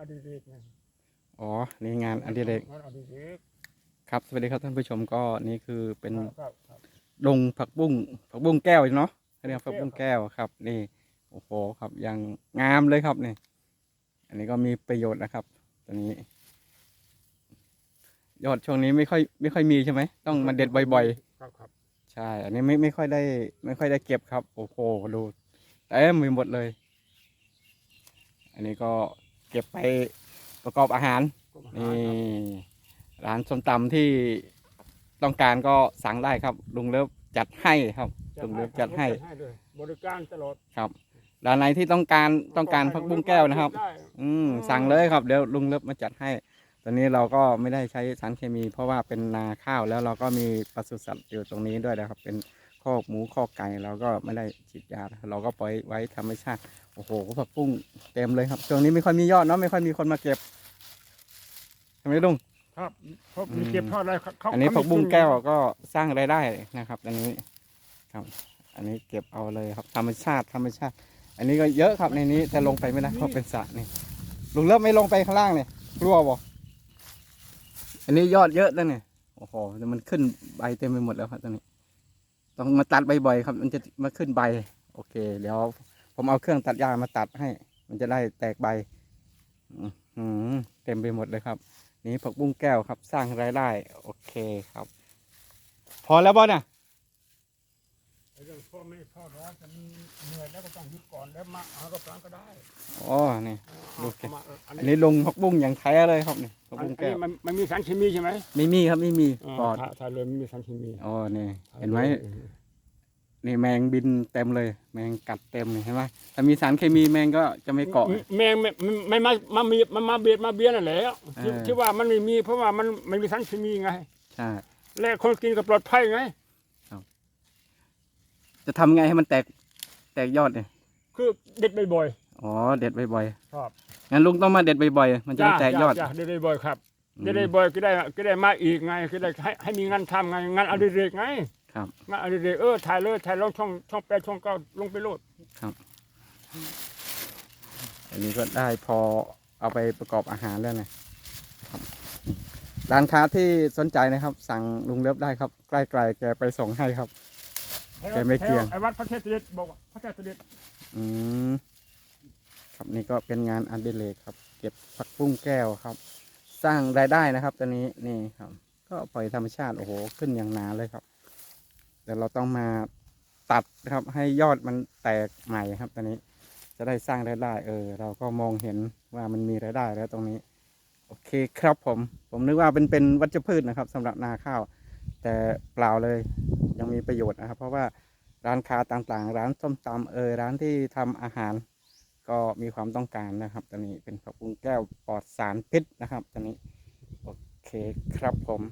อดิเรกไงอ๋อนี่งานอดิเรกงานอดิเรกครับสวัสดีครับท่านผู้ชมก็นี่คือเป็นครับครับดงผักบุ้งผักบุ้งแก้วเนาะเขาเรียกผัผักกบุ้บุ้งงแก้แก้ววครับ นี่โอ้โหครับยังงามเลยครับนี่อันนี้ก็มีประโยชน์นะครับตัวนี้ ยอดช่วงนี้ไม่ค่อยไม่ค่อยมีใช่ไหมต้องมาเด็ดบ่อย ครับครับๆ ใช่ อันนี้ไม่ไม่ค่อยได้ ไม่ค่อยได้เก็บครับ โอ้โหดูเต็มไปหมดเลย อันนี้ก็ เก็บไปประกอบอาหารก็มาหานี่ครับร้านส้มตำที่ต้องการก็สั่งได้ครับ ลุงเลิฟจัดให้ครับ ลุงเลิฟจัดให้เลยบริการตลอดครับร้านไหนที่ต้องการต้องการผักบุ้งแก้วนะครับได้อืมสั่งเลยครับเดี๋ยวลุงเลิฟมาจัดให้ ตอนนี้เราก็ไม่ได้ใช้สารเคมี เพราะว่าเป็นนาข้าวแล้วเราก็มีปศุสัตว์อยู่ตรงนี้ด้วยนะครับ เป็นคอกหมูคอกไก่เราก็ไม่ได้ฉีดยา เราก็ปล่อยไว้ธรรมชาติ โอ้โหผักบุ้งเต็มเลยครับช่วงนี้ไม่ค่อยมียอดเนาะไม่ค่อยมีคนมาเก็บใช่ไหมลุงครับเพราะอืมมีเก็บทอดอะไรเขาอันนี้เขาผักบุ้งไม่แก้วก็สร้างรายได้นะครับ อันนี้ครับ อันนี้เก็บเอาเลยครับธรรมชาติธรรมชาติ อันนี้ก็เยอะครับในนี้แต่ลงไปไม่ได้เพราะเป็นสระนี่ลุงเลิฟไม่ลงไปข้างล่างเนี่ยกลัวบ่อันนี้ยอดเยอะแล้วเนี่ยโอ้โหแต่มันขึ้นใบเต็มไปหมดแล้วครับตอนนี้ ต้องมาตัดบ่อยๆครับ มันจะมาขึ้นใบ โอเค เดี๋ยว ผมเอาเครื่องตัดหญ้ามาตัดให้ มันจะได้แตกใบอื้อหือเต็มไปหมดเลยครับ นี่ผักบุ้งแก้วครับ สร้างรายได้ โอเคครับ พอแล้วบอเนี่ยเรื่องพ่อไม่พ่อร้อนจะมีเหนื่อยแล้วก็ต้องหยุดก่อนแล้วมาเอารอบหลังก็ได้อ๋อนี่เอาโอเคเอามาเอออันอันนี้นี้ลงผักบุ้งอย่างแท้เลยครับนี่ผักอันบุ้งนี้แก้วมันมันมีสารเคมีใช่ไหมไม่มีครับไม่มีปลอดถ่ายถ่ายเลยไม่มีสารเคมีอ๋อนี่เห็นไหม นี่แมงบินเต็มเลย แมงกัดเต็มเลยเห็นไหมถ้ามีสารเคมีแมงก็จะไม่เกาะ แมงไม่ไม่มามามีมันมาเบียดมาเบียดนั่นแหละที่เออ ที่ว่ามันไม่มีเพราะว่ามันไม่มีสารเคมีไง ใช่ และคนกินก็ปลอดภัยไง จะทำไงให้มันแตกแตกยอดเนี่ยคือเด็ดบ่อยอ๋อเด็ดบ่อยๆครับๆงั้นลุงต้องมาเด็ดบ่อยๆมันจะได้แตกยอดจ้าเด็ดบ่อยๆครับ อืม เด็ดบ่อยก็ได้ก็ได้มาอีกไงก็ได้ให้ให้มีงานทำไงงานอดิเรกไง ครับงานอดิเรกเออถ่ายเลยถ่ายลงช่องช่องแปดช่องเก้าลงไปโลดอันนี้ก็ได้พอเอาไปประกอบอาหารแล้วนะครับร้านค้าที่สนใจนะครับ สั่งลุงเลิฟได้ครับ ใกล้ๆแกไปส่งให้ครับ แกไม่เกี่ยง ไอ้วัดพระเทพเสด็จบอกว่าพระเทพเสด็จอืมครับนี่ก็เป็นงานอดิเรกครับ เก็บผักบุ้งแก้วครับ สร้างรายได้นะครับ ตอนนี้นี่ครับ ก็ปล่อยธรรมชาติโอ้โหขึ้นอย่างหนาเลยครับ แต่เราต้องมาตัดนะครับ ให้ยอดมันแตกใหม่ครับตอนนี้จะได้สร้างรายได้เออ เราก็มองเห็นว่ามันมีรายได้แล้วตรงนี้ โอเคครับผม ผมนึกว่าเป็นเป็นวัชพืชนะครับสำหรับนาข้าว แต่เปล่าเลยยังมีประโยชน์นะครับ เพราะว่าร้านค้าต่างๆ ร้านส้มตำเออร้านที่ทำอาหาร ก็มีความต้องการนะครับตอนนี้เป็นผักบุ้งแก้วปลอดสารพิษนะครับตอนนี้โอเคครับผม